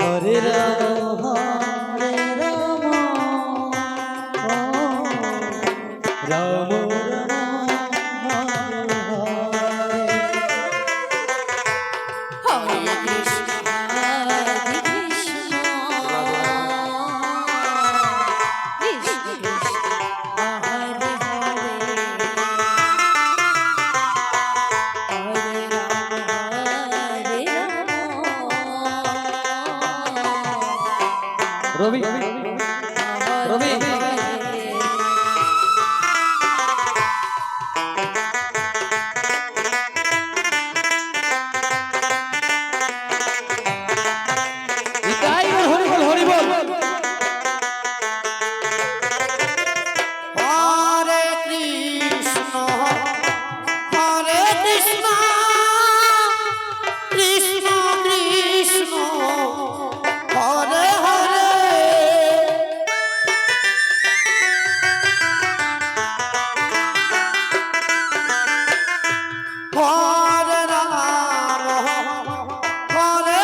Hare Rama Ravi Ravi call.